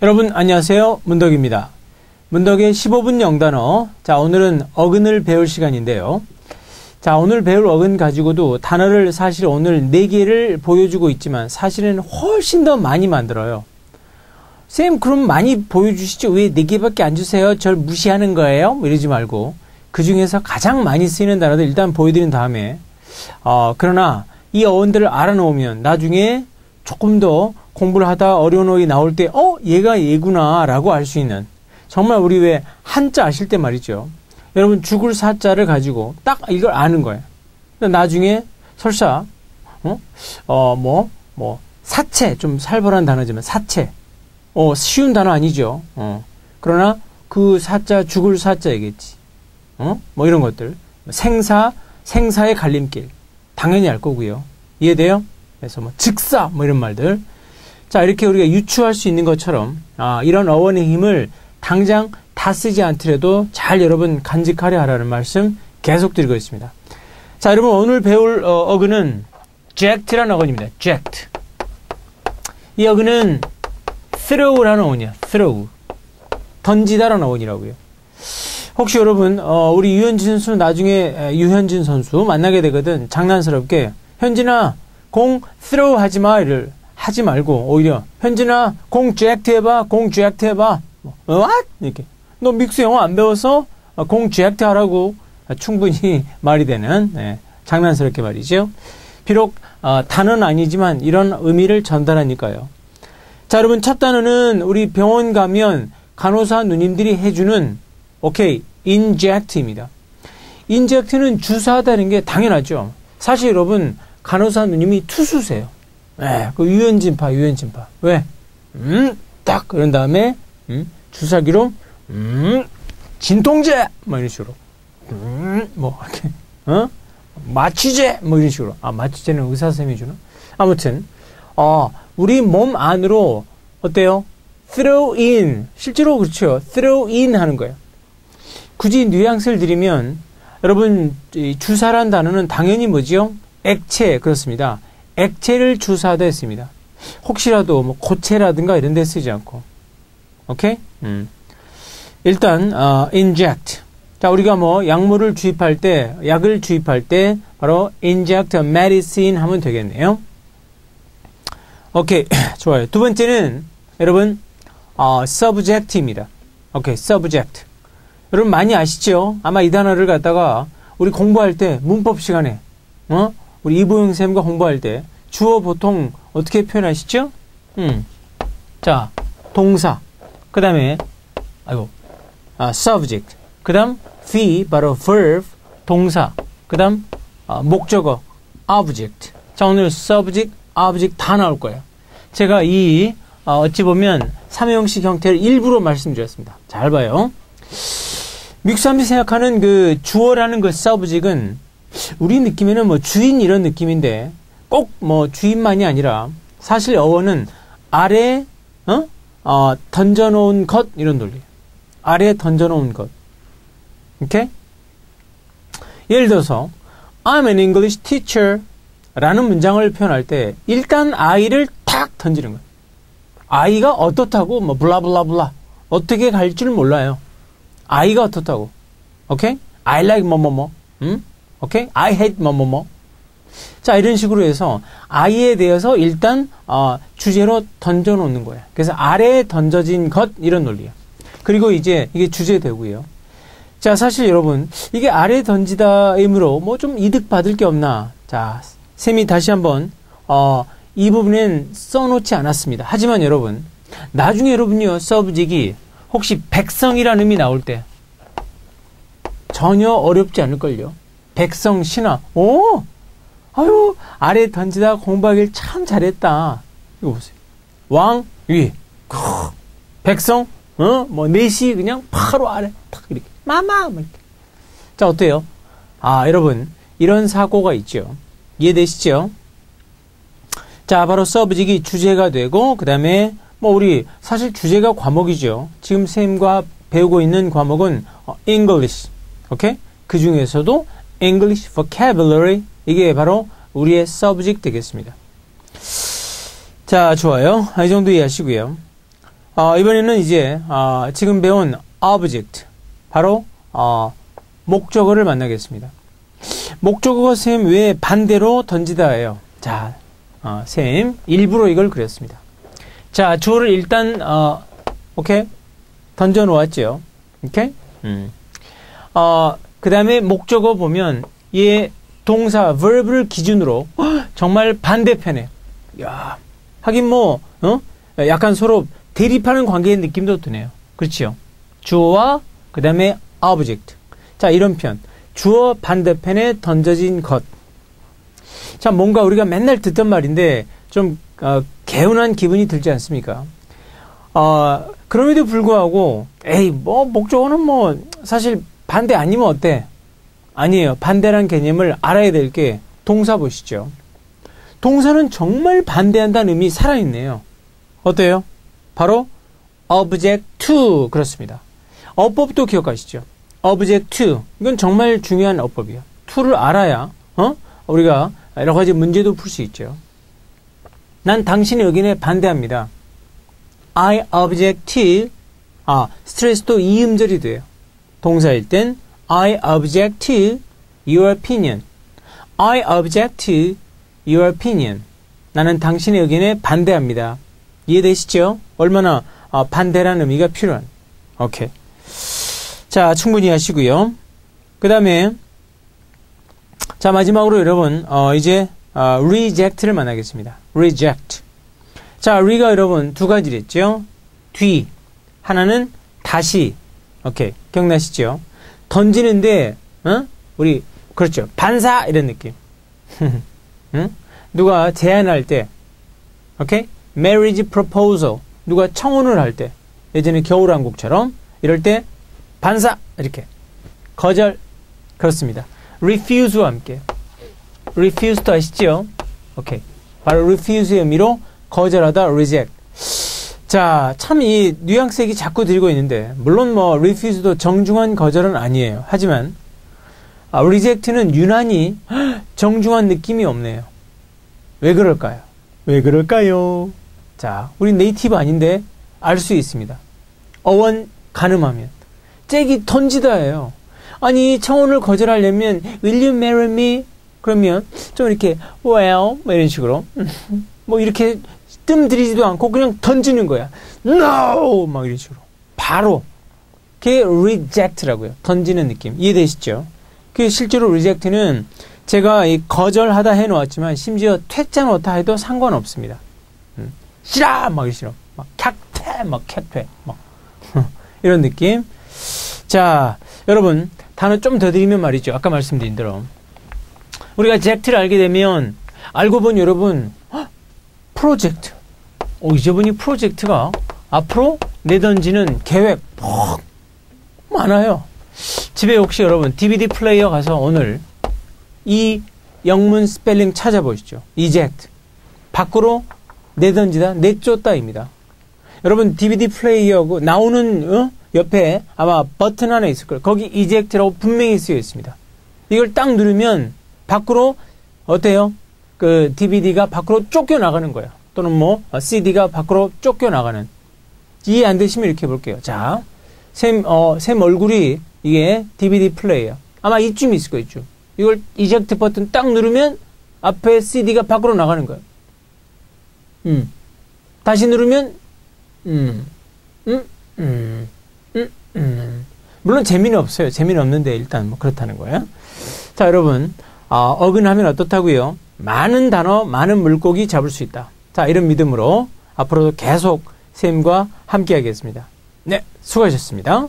여러분 안녕하세요. 문덕입니다. 문덕의 15분 영단어. 자, 오늘은 어근을 배울 시간인데요. 자, 오늘 배울 어근 가지고도 단어를 사실 오늘 4개를 보여주고 있지만 사실은 훨씬 더 많이 만들어요. 쌤, 그럼 많이 보여주시죠. 왜 4개밖에 안 주세요? 절 무시하는 거예요? 뭐 이러지 말고. 그 중에서 가장 많이 쓰이는 단어들 일단 보여드린 다음에, 어, 그러나 이 어원들을 알아놓으면 나중에 조금 더 공부를 하다 어려운 어휘 나올 때, 어, 얘가 얘구나, 라고 알 수 있는. 정말 우리 왜 한자 아실 때 말이죠. 여러분, 죽을 사자를 가지고 딱 이걸 아는 거예요. 나중에 설사, 어, 어, 뭐, 뭐, 사체, 좀 살벌한 단어지만 사체. 어, 쉬운 단어 아니죠. 어. 그러나 그 사자, 죽을 사자이겠지. 어? 뭐 이런 것들. 생사, 생사의 갈림길. 당연히 알 거고요. 이해돼요? 그래서 뭐 즉사, 뭐 이런 말들. 자, 이렇게 우리가 유추할 수 있는 것처럼, 아, 이런 어원의 힘을 당장 다 쓰지 않더라도 잘 여러분 간직하려 하라는 말씀 계속 드리고 있습니다. 자, 여러분 오늘 배울 어, 근은 eject라는 어근입니다. eject. 이 어근은 throw라는 어원이야. throw. 던지다라는 어원이라고요. 혹시 여러분 어, 우리 유현진 선수 나중에 유현진 선수 만나게 되거든 장난스럽게 현진아 공 throw 하지 마를 하지 말고 오히려 현진아 공 eject 해봐 공 eject 해봐 뭐, what 이렇게 너 믹스 영어 안 배워서 공 eject 하라고 충분히 말이 되는 네, 장난스럽게 말이죠. 비록 어, 단어는 아니지만 이런 의미를 전달하니까요. 자, 여러분 첫 단어는 우리 병원 가면 간호사 누님들이 해주는 오케이 inject입니다. inject는 주사하다는 게 당연하죠. 사실 여러분 간호사 누님이 투수세요. 네, 그 유연진파, 유연진파. 왜? 음, 딱 그런 다음에 음, 주사기로 음, 진통제 뭐 이런 식으로 음, 뭐 이렇게 어? 마취제 뭐 이런 식으로 아 마취제는 의사 선생님이 주나? 아무튼 어 우리 몸 안으로 어때요? throw in 실제로 그렇죠. throw in 하는 거예요. 굳이 뉘앙스를 드리면 여러분 주사란 단어는 당연히 뭐지요? 액체 그렇습니다. 액체를 주사하다 했습니다. 혹시라도 뭐 고체라든가 이런 데 쓰지 않고 오케이? 음. 일단 어, inject. 자, 우리가 뭐 약물을 주입할 때, 약을 주입할 때 바로 inject medicine 하면 되겠네요. 오케이. 좋아요. 두 번째는 여러분 어, subject입니다. 오케이. subject. 여러분 많이 아시죠? 아마 이 단어를 갖다가 우리 공부할 때 문법 시간에 어? 우리 이보영 쌤과 공부할 때 주어 보통 어떻게 표현하시죠? 음. 자, 동사. 그 다음에 아이고. 아, subject. 그 다음 v 바로 verb 동사. 그 다음 아, 목적어 object. 자, 오늘 subject, object 다 나올 거예요. 제가 이 어, 어찌 보면 삼형식 형태를 일부러 말씀드렸습니다. 잘 봐요. 사람들이 생각하는 그 주어라는 그 subject은 우리 느낌에는 뭐 주인 이런 느낌인데 꼭 뭐 주인만이 아니라 사실 어원은 아래 어? 어, 던져놓은 것 이런 논리. 아래에 던져놓은 것. 오케이? 예를 들어서 I'm an English teacher 라는 문장을 표현할 때 일단 아이를 탁 던지는 거예요. 아이가 어떻다고 뭐 블라블라블라 어떻게 갈 줄 몰라요. 아이가 어떻다고. 오케이? I like 뭐뭐뭐. 음? 오케이? I hate 뭐뭐뭐. 자, 이런 식으로 해서 아이에 대해서 일단 어, 주제로 던져 놓는 거예요. 그래서 아래에 던져진 것 이런 논리예요. 그리고 이제 이게 주제 되고요. 자, 사실 여러분, 이게 아래 던지다이므로 뭐 좀 이득 받을 게 없나. 자, 쌤이 다시 한번, 어, 이 부분엔 써놓지 않았습니다. 하지만 여러분, 나중에 여러분요, 서브직이 혹시 백성이라는 의미 나올 때 전혀 어렵지 않을걸요. 백성 신화. 오! 아유, 아래 던지다 공부하길 참 잘했다. 이거 보세요. 왕, 위. 백성, 어? 뭐, 넷이 그냥 바로 아래, 탁, 이렇게. 마마! 뭐 이렇게. 자, 어때요? 아, 여러분, 이런 사고가 있죠. 이해되시죠? 자, 바로 서브직이 주제가 되고, 그 다음에, 뭐, 우리, 사실 주제가 과목이죠. 지금 쌤과 배우고 있는 과목은 어, English. 오케이? 그 중에서도 English vocabulary. 이게 바로 우리의 subject 되겠습니다. 자, 좋아요. 이 정도 이해하시고요. 어, 이번에는 이제 어, 지금 배운 object 바로 어, 목적어를 만나겠습니다. 목적어가 쌤왜 반대로 던지다예요. 자, 어, 쌤 일부러 이걸 그렸습니다. 자, 주어를 일단 어, 오케이 던져 놓았죠. 오케이. 음. 어, 그 다음에 목적어 보면 얘 동사 verb를 기준으로 정말 반대편에 야 하긴 뭐 어? 약간 서로 대립하는 관계의 느낌도 드네요. 그렇죠? 주어와 그 다음에 object. 자 이런 편 주어 반대편에 던져진 것. 자 뭔가 우리가 맨날 듣던 말인데 좀 어, 개운한 기분이 들지 않습니까? 어, 그럼에도 불구하고 에이 뭐 목적어는 뭐 사실 반대 아니면 어때? 아니에요. 반대란 개념을 알아야 될 게 동사 보시죠. 동사는 정말 반대한다는 의미 살아있네요. 어때요? 바로 object to 그렇습니다. 어법도 기억하시죠? object to 이건 정말 중요한 어법이에요. to를 알아야 어? 우리가 여러 가지 문제도 풀 수 있죠. 난 당신의 의견에 반대합니다. I object to 아 스트레스도 이음절이 돼요. 동사일 땐 I object to your opinion. I object to your opinion. 나는 당신의 의견에 반대합니다. 이해되시죠? 얼마나 어, 반대라는 의미가 필요한. 오케이. 자, 충분히 하시고요. 그 다음에 자 마지막으로 여러분 어, 이제 어, reject를 만나겠습니다. reject. 자, re가 여러분 두 가지랬죠. 뒤 하나는 다시. 오케이 기억나시죠? 던지는데 어? 우리 그렇죠 반사 이런 느낌. 응? 누가 제안할 때, 오케이? marriage proposal 누가 청혼을 할 때, 예전에 겨울왕국처럼 이럴 때 반사 이렇게 거절 그렇습니다. refuse와 함께 refuse도 아시죠? 오케이. 바로 refuse의 의미로 거절하다 reject. 자, 참 이 뉘앙스 이 자꾸 들고 있는데 물론 뭐 refuse도 정중한 거절은 아니에요. 하지만 아, reject는 유난히 정중한 느낌이 없네요. 왜 그럴까요? 왜 그럴까요? 자, 우리 네이티브 아닌데 알 수 있습니다. 어원 가늠하면 잭이 던지다예요. 아니 청혼을 거절하려면 Will you marry me? 그러면 좀 이렇게 Well 뭐 이런 식으로 뭐 이렇게 뜸 들이지도 않고 그냥 던지는 거야. No 막 이런 식으로 바로 그게 reject라고요. 던지는 느낌 이해되시죠? 그 실제로 reject는 제가 이 거절하다 해놓았지만 심지어 퇴짜 놓다 해도 상관없습니다. 음. 싫어 막 싫어 막 cat 막 cat 막 이런 느낌. 자 여러분 단어 좀 더 드리면 말이죠. 아까 말씀드린 대로 우리가 젝트를 알게 되면 알고 본 여러분 프로젝트. 오 이제 보니 프로젝트가 앞으로 내던지는 계획 퍽 많아요. 집에 혹시 여러분 DVD 플레이어 가서 오늘 이 영문 스펠링 찾아보시죠. eject. 밖으로 내던지다, 내쫓다입니다. 여러분 DVD 플레이어고 나오는 어? 옆에 아마 버튼 하나 있을 거예요. 거기 eject라고 분명히 쓰여 있습니다. 이걸 딱 누르면 밖으로 어때요? 그 DVD가 밖으로 쫓겨 나가는 거예요. 또는 뭐 CD가 밖으로 쫓겨 나가는. 이해 안 되시면 이렇게 볼게요. 자, 샘, 어, 샘 얼굴이 이게 DVD 플레이어. 아마 이쯤 있을 거예요, 이쯤. 이걸 이젝트 버튼 딱 누르면 앞에 CD가 밖으로 나가는 거예요. 음. 다시 누르면, 음, 음, 음, 음, 음. 물론 재미는 없어요. 재미는 없는데 일단 뭐 그렇다는 거예요. 자, 여러분, 어, 어근하면 어떻다고요? 많은 단어, 많은 물고기 잡을 수 있다. 자, 이런 믿음으로 앞으로도 계속 쌤과 함께 하겠습니다. 네, 수고하셨습니다.